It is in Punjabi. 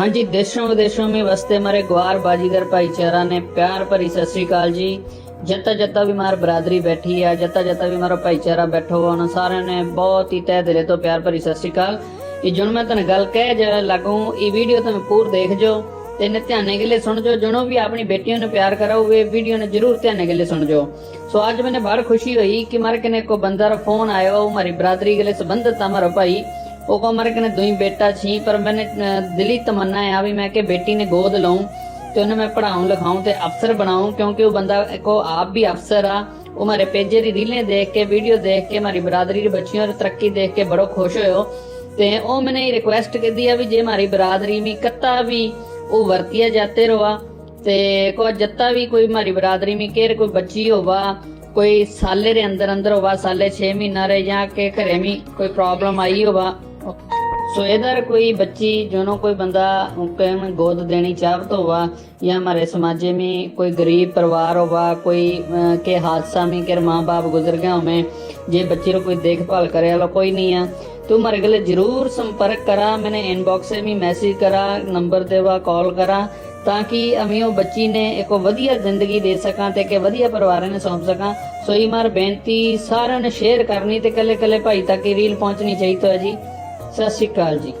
ਹਾਂਜੀ ਦੇਸ਼ੋਂ ਵਿਦੇਸ਼ੋਂ में ਵਸਤੇ ਹਮਾਰੇ ਗਵਾਰ ਬਾਜੀਗਰ ਭਾਈਚਾਰਾ ਨੇ ਪਿਆਰ ਭਰੀ ਸਤਿ ਸ੍ਰੀ ਅਕਾਲ ਜੀ ਜੱਤਾ ਜੱਤਾ ਵੀ ਮਾਰ ਬਰਾਦਰੀ ਬੈਠੀ ਆ ਜੱਤਾ ਜੱਤਾ ਵੀ ਮਾਰਾ ਭਾਈਚਾਰਾ ਬੈਠੋ ਉਹਨਾਂ ਸਾਰਿਆਂ ਨੇ ਬਹੁਤ ਹੀ ਤਹਿ ਦਿਲੇ ਤੋਂ ਪਿਆਰ ਭਰੀ ਸਤਿ ਸ੍ਰੀ ਅਕਾਲ ਇਹ ਜੁਣ ਮੈਂ ਤੁਹਾਨੂੰ ਗੱਲ ਕਹਿ ਜਾ ਲੱਗੂ ਇਹ ਵੀਡੀਓ તમે ਪੂਰ ਦੇਖ ਜੋ ਤੇ ਇਹਨੇ ਧਿਆਨੇ ਗਿਲੇ ਸੁਣ ਜੋ ਜਣੋ ਵੀ ਆਪਣੀ ਬੇਟੀਆਂ ਨੂੰ ਪਿਆਰ ਕਰਾਓ ਇਹ ਵੀਡੀਓ ਨੇ ਜਰੂਰ ਧਿਆਨੇ ਗਿਲੇ ਸੁਣ ਜੋ ਸੋ ਅੱਜ ਮੈਨੇ ਬੜ ਖੁਸ਼ੀ ਹੋਈ ਕਿ ਮਾਰੇ ਕਨੇ ਕੋ ਬੰਦਾ ਦਾ ਫੋਨ ਆਇਆ ਉਹ ਮਾਰੀ ਬਰਾਦਰੀ ਗਿਲੇ ਸੰਬੰਧਤ ਆ ਮਾਰਾ ਭਾਈ ਉਹ કહો મારે કને દોઈ બેટા છી પર મને દિલી તમન્ના આવી મેં કે બેટી ને ગોદ લઉં ਤੇ ਉਹਨੂੰ ਮੈਂ ਪੜਾਉਂ ਲਿਖਾਉਂ ਤੇ ਅਫਸਰ ਬਣਾਉਂ, ਕਿਉਂਕਿ ਉਹ ਬੰਦਾ ਕੋ ਆਪ ਵੀ ਅਫਸਰ ਆ। ਉਹ ਮਾਰੇ ਪੇਜੇ ਦੀ ਰੀਲੇ ਦੇਖ ਕੇ ਵੀਡੀਓ ਦੇਖ ਕੇ, ਮਾਰੀ ਬਰਾਦਰੀ ਦੀ ਬੱਚੀਆਂ ਦੀ ਤਰੱਕੀ ਦੇਖ ਕੇ ਬੜੋ ਖੁਸ਼ ਹੋਇਓ ਤੇ ਉਹ ਮੈਨੇ ਇਹ ਰਿਕੁਐਸਟ ਕੀਤੀ ਆ ਵੀ ਜੇ ਮਾਰੀ ਬਰਾਦਰੀ ਵੀ ਕੱਤਾ ਵੀ ਉਹ ਵਰਤਿਆ ਜਾਤੇ ਰਵਾ ਤੇ ਕੋ ਜੱਤਾ ਵੀ ਕੋਈ ਮਾਰੀ ਬਰਾਦਰੀ ਮੀ ਕੇਰ ਕੋਈ ਬੱਚੀ ਹੋਵਾ, ਕੋਈ ਸਾਲੇ ਦੇ ਅੰਦਰ ਅੰਦਰ ਹੋਵਾ, ਸਾਲੇ 6 ਮਹੀਨਾ ਰੇ ਜਾਂ ਕੇ ਘਰੇ ਮੀ ਕੋਈ ਪ੍ਰੋਬਲਮ ਆਈ ਹੋਵਾ। सो इधर कोई बच्ची जोनो कोई बंदा कहीं गोद देनी चाहत होवा या हमारे समाजे में कोई गरीब परिवार होवा कोई अ, के हादसा में के माँ बाप गुजर गया हमें जे बच्चे रो कोई देखभाल करे वाला कोई नहीं है तो हमारे गले जरूर संपर्क करा मैंने इनबॉक्स में मैसेज करा नंबर देवा कॉल करा ਤਾਂ ਕਿ ਅਮੀ ਉਹ ਬੱਚੀ ਨੇ ਇੱਕ ਵਧੀਆ ਜ਼ਿੰਦਗੀ ਦੇ ਸਕਾਂ ਤੇ ਕਿ ਵਧੀਆ ਪਰਿਵਾਰਾਂ ਨੇ ਸੌਂਪ ਸਕਾਂ ਸੋ ਇਹ ਮਾਰ ਬੇਨਤੀ ਸਾਰਿਆਂ ਨੇ ਸ਼ੇਅਰ ਕਰਨੀ ਤੇ ਕੱਲੇ ਕੱਲੇ ਭਾਈ ਤੱਕ ਇਹ ਰੀਲ ਪਹੁੰਚਣੀ ਚਾਹੀਦੀ ਹੈ ਜੀ Sassicaide